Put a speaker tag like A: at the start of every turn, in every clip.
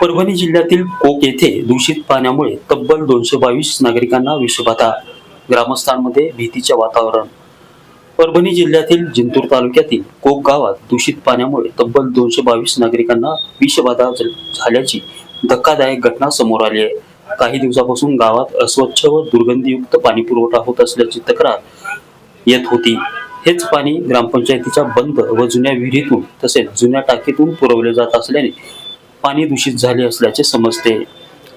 A: परभणी जिल्ह्यातील कोक येथे दूषित पाण्यामुळे तब्बल दोनशे बावीस नागरिकांना विषबाधा. ग्रामस्थांमध्ये भीतीचे वातावरण. परभणी जिल्ह्यातील जिंतूर तालुक्यातील कोक गावात दूषित पाण्यामुळे तब्बल दोनशे बावीस नागरिकांना विषबाधा झाल्याची धक्कादायक घटना समोर आली आहे. काही दिवसापासून गावात अस्वच्छ व दुर्गंधीयुक्त पाणी पुरवठा होत असल्याची तक्रार येत होती. हेच पाणी ग्रामपंचायतीच्या बंद व जुन्या विहिरीतून तसेच जुन्या टाकीतून पुरवले जात असल्याने पाणी दूषित झाले असल्याचे समजते.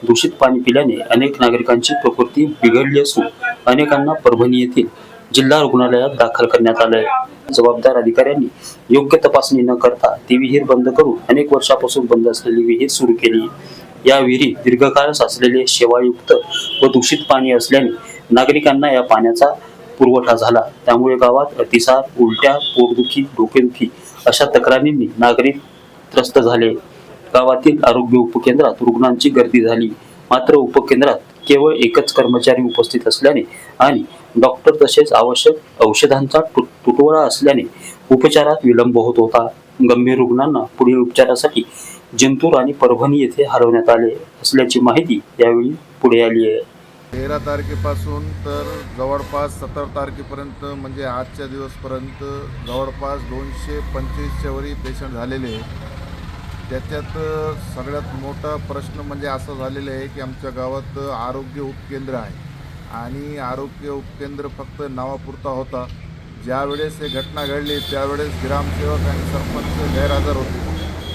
A: दूषित पाणी पिल्याने अनेक नागरिकांची प्रकृती बिघडली असून अनेकांना परभणी येथील जिल्हा रुग्णालयात दाखल करण्यात आलंय. जबाबदार अधिकाऱ्यांनी योग्य तपासणी न करता ती विहीर बंद करून अनेक वर्षापासून बंद असलेली विहीर सुरू केली. या विहिरीत दीर्घकाळ साचलेले शेवाळयुक्त व दूषित पाणी असल्याने नागरिकांना या पाण्याचा पुरवठा झाला. त्यामुळे गावात अतिसार उलट्या पोटदुखी डोकेदुखी अशा तक्रारींनी नागरिक त्रस्त झाले. गावातील आरोग्य उपकेंद्रात रुग्णांची गर्दी झाली. मात्र उपकेंद्रात केवळ एकच कर्मचारी उपस्थित असल्याने आणि डॉक्टर तसेच आवश्यक औषधांचा तुटवडा असल्याने उपचारात विलंब होत होता. गंभीर रुग्णांना पुढील उपचारासाठी जिंतूर आणि परभणी येथे हरवण्यात आले असल्याची माहिती यावेळी पुढे आली आहे.
B: तेरा तारखेपासून तर जवळपास सत्तर तारखेपर्यंत म्हणजे आजच्या दिवसपर्यंत जवळपास दोनशे पंचवीसच्या वरी पेशंट झालेले आहे त्याच्यात सगळ्यात मोठा प्रश्न म्हणजे असं झालेलं आहे की आमच्या गावात आरोग्य उपकेंद्र आहे. आणि आरोग्य उपकेंद्र फक्त नावापुरता होता. ज्यावेळेस हे घटना घडली त्यावेळेस ग्रामसेवक आणि सरपंच गैरहजर होते.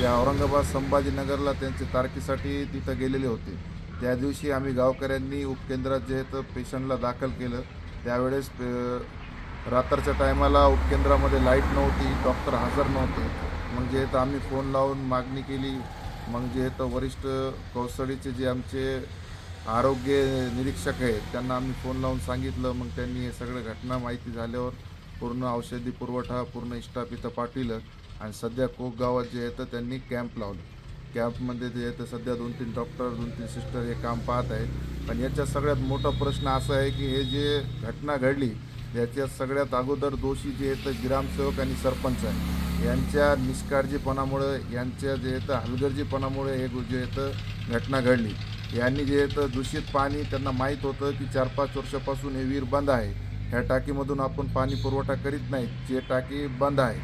B: ते औरंगाबाद संभाजीनगरला त्यांच्या तारखेसाठी तिथं गेलेले होते. त्या दिवशी आम्ही गावकऱ्यांनी उपकेंद्रात जे तर पेशंटला दाखल केलं. त्यावेळेस रात्रच्या रात्रीच्या टायमाला उपकेंद्रामध्ये लाइट नव्हती डॉक्टर हजर नव्हते. मग जे तर आम्ही फोन लावून मागणी केली मग जे तर वरिष्ठ कौसळीचे जे आमचे आरोग्य निरीक्षक आहेत त्यांना आम्ही फोन लावून सांगितलं. मग त्यांनी हे सगळं घटना माहिती झाल्यावर पूर्ण औषधी पुरवठा पूर्ण स्टाफ इथं पाठविलं आणि सध्या कोक गावात जे आहे तर त्यांनी कॅम्प लावलं. कॅम्पमध्ये जे आहे तर सध्या दोन तीन डॉक्टर दोन तीन सिस्टर हे काम पाहत आहेत. पण याच्यात सगळ्यात मोठा प्रश्न असा आहे की हे जे घटना घडली याच्यात सगळ्यात अगोदर दोषी जे आहेत तर ग्रामसेवक आणि सरपंच आहे यांच्या निष्काळजीपणामुळं यांच्या जे येतं तर हलगर्जीपणामुळे हे जे येतं घटना घडली. यांनी जे आहे तर दूषित पाणी त्यांना माहीत होतं की चार पाच वर्षापासून हे विहीर बंद आहे. ह्या टाकीमधून आपण पाणी पुरवठा करीत नाही जे टाकी बंद आहे.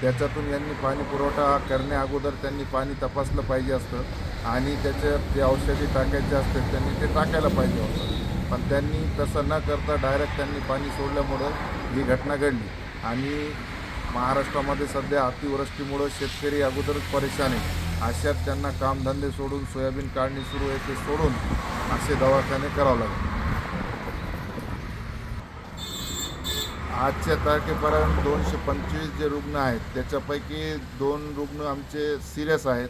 B: त्याच्यातून यांनी पाणी पुरवठा करण्या अगोदर त्यांनी पाणी तपासलं पाहिजे असतं आणि त्याच्यात जे औषधी टाकायचे असतात त्यांनी ते टाकायला पाहिजे होतं. पण त्यांनी तसं न करता डायरेक्ट त्यांनी पाणी सोडल्यामुळं ही घटना घडली आणि महाराष्ट्रामध्ये सध्या अतिवृष्टीमुळं शेतकरी अगोदरच परेशान आहे. अशात त्यांना कामधंदे सोडून सोयाबीन काढणी सुरू आहे ते सोडून असे दवाखाने करावं लागेल. आजच्या तारखेपर्यंत दोनशे पंचवीस जे रुग्ण आहेत त्याच्यापैकी दोन रुग्ण आमचे सिरियस आहेत.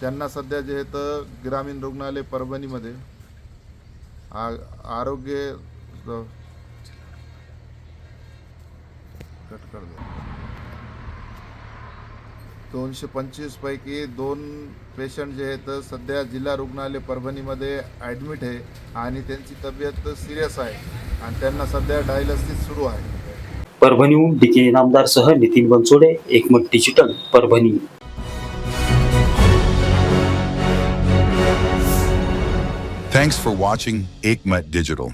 B: त्यांना सध्या जे तर ग्रामीण रुग्णालय परभणीमध्ये. आ आरोग्य द- कट कर दे. दोनशे पंचवीस पैकी दोन पेशंट जे आहेत सध्या जिल्हा रुग्णालय परभणीमध्ये ॲडमिट आहे आणि त्यांची तब्येत सिरियस आहे आणि त्यांना सध्या डायलिसिस सुरू आहे
A: परभणीहून D K इनामदारसह Nitin Bansode Ekmat digital Parbhani
C: Thanks for watching Aikmat Digital.